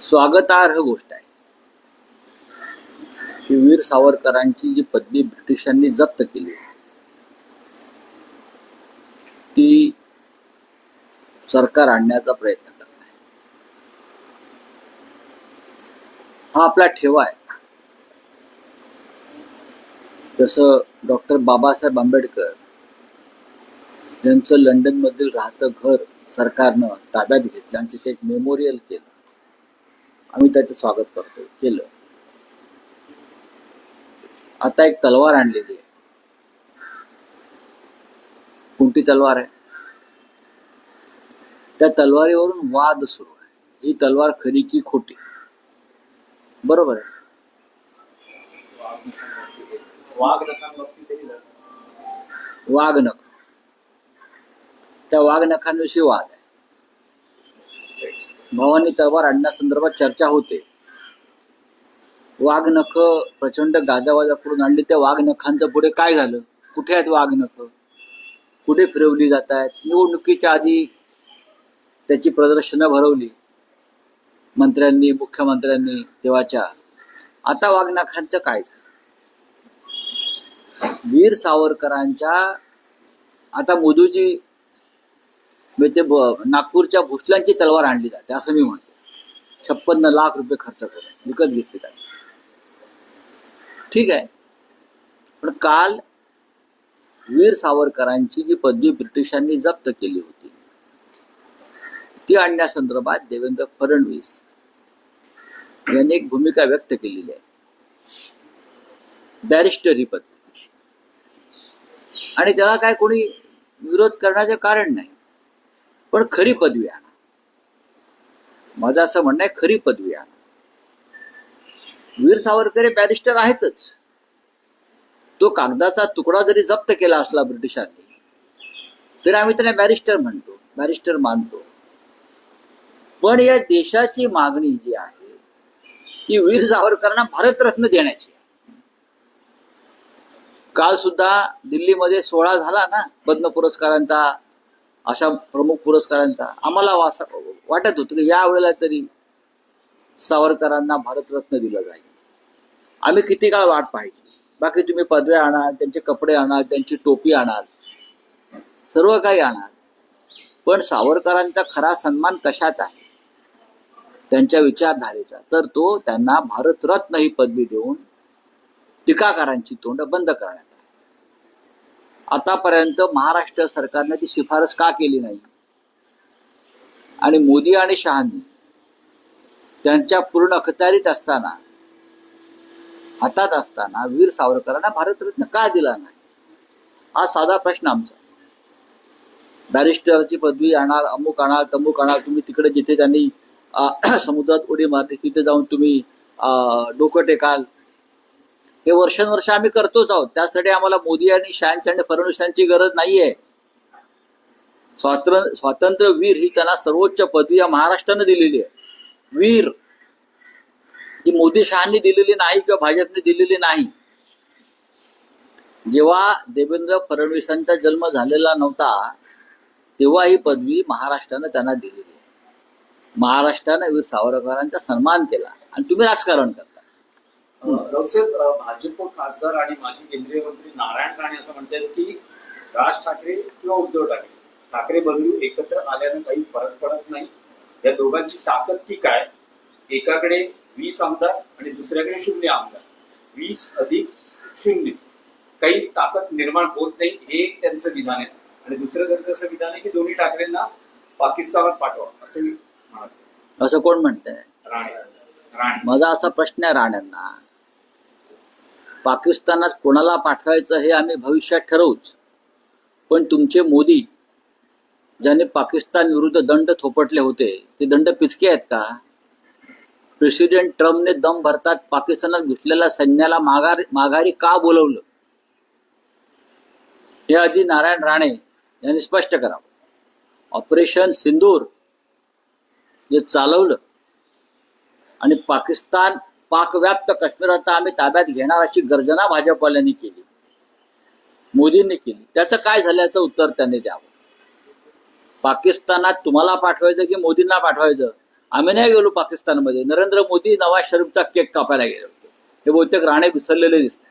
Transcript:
स्वागतार्ह गोष्ट आहे. की वीर सावरकरांची जी पदवी ब्रिटिशांनी जप्त केली ती सरकार आणण्याचा प्रयत्न करत आहे. हा आपला ठेवा आहे. जसं डॉक्टर बाबासाहेब आंबेडकर यांचं लंडनमधील राहतं घर सरकारनं ताब्यात घेतलं आणि तिथे एक मेमोरियल केलं. आम्ही त्याचं स्वागत करतो. केलं. आता एक तलवार आणलेली आहे. कोणती तलवार आहे? त्या तलवारीवरून वाद सुरू आहे. ही तलवार खरी की खोटी? बरोबर आहे. वाघ नख. त्या वाघ नखांविषयी वाद आहे. भवानी तलवार आणण्यासंदर्भात चर्चा होते. वाघ नख प्रचंड गाजावाजा करून आणली. त्या वाघ नखांचं पुढे काय झालं? कुठे आहेत वाघ नख? कुठे फिरवली जात आहेत निवडणुकीच्या आधी त्याची प्रदर्शनं भरवली. मंत्र्यांनी मुख्यमंत्र्यांनी तेव्हाच्या आता वाघ नखांचं काय झालं? वीर सावरकरांच्या आता मोदूजी म्हणजे नागपूरच्या भोसल्यांची तलवार आणली जाते असं मी म्हणतो. छप्पन्न लाख रुपये खर्च करून विकत घेतली जाते. ठीक आहे? पण काल वीर सावरकरांची जी पदवी ब्रिटिशांनी जप्त केली होती ती आणण्यासंदर्भात देवेंद्र फडणवीस यांनी एक भूमिका व्यक्त केलेली आहे. बॅरिस्टरी पद पदवी. आणि त्याला काय कोणी विरोध करण्याचे कारण नाही. पण खरी पदवी आणा. माझं असं म्हणणं आहे खरी पदवी आणा. वीर सावरकर हे बॅरिस्टर आहेतच. तो कागदाचा तुकडा जरी जप्त केला असला ब्रिटिशांनी तरी आम्ही त्याला बॅरिस्टर म्हणतो बॅरिस्टर मानतो. पण या देशाची मागणी जी आहे ती वीर सावरकरांना भारतरत्न देण्याची काल सुद्धा दिल्लीमध्ये सोहळा झाला ना पद्म पुरस्कारांचा अशा प्रमुख पुरस्कारांचा आम्हाला वासा वाटत होतं की यावेळेला तरी सावरकरांना भारतरत्न दिलं जाईल. आम्ही किती काळ वाट पाहिजे बाकी तुम्ही पदव्या आणाल त्यांचे कपडे आणाल त्यांची टोपी आणाल सर्व काही आणाल. पण सावरकरांचा खरा सन्मान कशात आहे? त्यांच्या विचारधारेचा. तर तो त्यांना भारतरत्न ही पदवी देऊन टीकाकारांची तोंड बंद करण्यात आतापर्यंत महाराष्ट्र सरकारने ती शिफारस का केली नाही? आणि मोदी आणि शहानी त्यांच्या पूर्ण अखत्यारीत असताना हातात असताना वीर सावरकरांना भारतरत्न का दिला नाही? हा साधा प्रश्न आमचा. बॅरिस्टरची पदवी आणाल अमुक आणाल तमुक आणाल तुम्ही तिकडे जिथे त्यांनी समुद्रात उडी मारली तिथे जाऊन तुम्ही डोकं टेकाल हे वर्षानुवर्ष आम्ही करतोच आहोत. त्यासाठी आम्हाला मोदी आणि शहांची आणि फडणवीसांची गरज नाहीये. स्वातंत्र्य स्वातंत्र्य वीर ही त्यांना सर्वोच्च पदवी या महाराष्ट्रानं दिलेली आहे. वीर ही मोदी शहांनी दिलेली नाही किंवा भाजपने दिलेली नाही. जेव्हा देवेंद्र फडणवीसांचा जन्म झालेला नव्हता तेव्हा ही पदवी महाराष्ट्रानं त्यांना दिलेली आहे. महाराष्ट्रानं वीर सावरकरांचा सन्मान केला. आणि तुम्ही राजकारण करा. भाजप खासदार आणि माजी केंद्रीय मंत्री नारायण राणे असं म्हणतात की राज ठाकरे किंवा उद्धव ठाकरे. ठाकरे बंधू एकत्र आल्यानं काही फरक पडत नाही. या दोघांची ताकद ती काय? एकाकडे वीस आमदार आणि दुसऱ्याकडे शून्य आमदार. वीस अधिक शून्य. काही ताकद निर्माण होत नाही हे एक त्यांचं विधान आहे. आणि दुसरं त्यांचं असं विधान आहे की दोन्ही ठाकरेंना पाकिस्तानात पाठवा असं मी म्हणतो असं कोण म्हणतंय? राणे. राणे. माझा असा प्रश्न आहे राण्यांना. पाकिस्तानात कोणाला पाठवायचं हे आम्ही भविष्यात ठरवूच. पण तुमचे मोदी ज्याने पाकिस्तान विरुद्ध दंड थोपटले होते ते दंड पिचके आहेत का? प्रेसिडेंट ट्रम्पने दम भरतात पाकिस्तानात घुसलेल्या सैन्याला माघार माघारी का बोलवलं? हे आधी नारायण राणे यांनी स्पष्ट करावं. ऑपरेशन सिंदूर जे चालवलं आणि पाकिस्तान पाकव्याप्त काश्मीर आता आम्ही ताब्यात घेणार अशी गर्जना भाजपवाल्यांनी केली. मोदींनी केली. त्याचं काय झाल्याचं उत्तर त्यांनी द्यावं. पाकिस्तानात तुम्हाला पाठवायचं की मोदींना पाठवायचं? आम्ही नाही गेलो पाकिस्तानमध्ये. नरेंद्र मोदी नवाज शरीफचा केक कापायला गेले होते. हे बहुतेक राणे विसरलेले दिसते